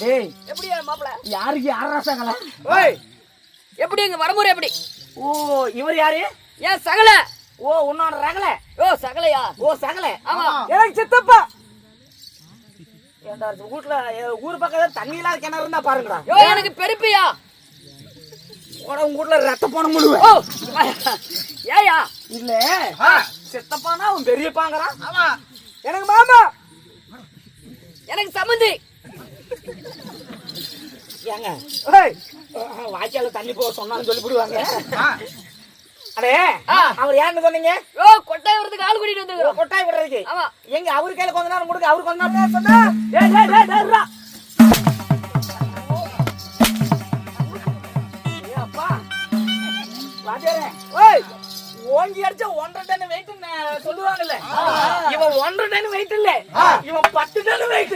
டேய் எப்படி மாப்பிள? யாருக்கு யார் ராசகல ஓய் எப்படி எங்க வரமுறை எப்படி? ஓ இவர் யாரு? ஏன் சகல? ஓ உன்னோட ரகல. ஓ சகலையா? ஓ சகல. ஆமா. எனக்கு சித்தப்பா. வீட்டுல ஊர் பக்கத்துல தண்ணி இல்லாத கிணறு இருந்தா பாருங்கடா. எனக்கு பெருப்பையா? உட உங்க வீட்டுல ரத்த போன முழுவ ஓ ஏயா இல்ல சித்தப்பானா அவன் பெரியப்பாங்கிறான் ஆமா எனக்கு மாமா எனக்கு சம்மந்தி ஏங்க வாய்க்கால தண்ணி போக சொன்னான்னு சொல்லி விடுவாங்க அடே ஆ. அவர் யாருன்னு சொன்னீங்க யோ கொட்டாய் வரதுக்கு ஆள் கூட்டிட்டு ஓ, வந்துருக்கோம் கொட்டாய் விடுறதுக்கு ஆமா எங்க அவரு கையில கொஞ்ச நேரம் கொடுங்க அவரு கொஞ்ச நேரம் சொன்னா வாத்தியாரே ஓய் ஓங்கி அடிச்சா ஒன்றரை டன் வெயிட் சொல்லுவாங்கல்ல. இவன் ஒன்றரை டன் வெயிட் இல்ல இவன் பத்து டன் வெயிட்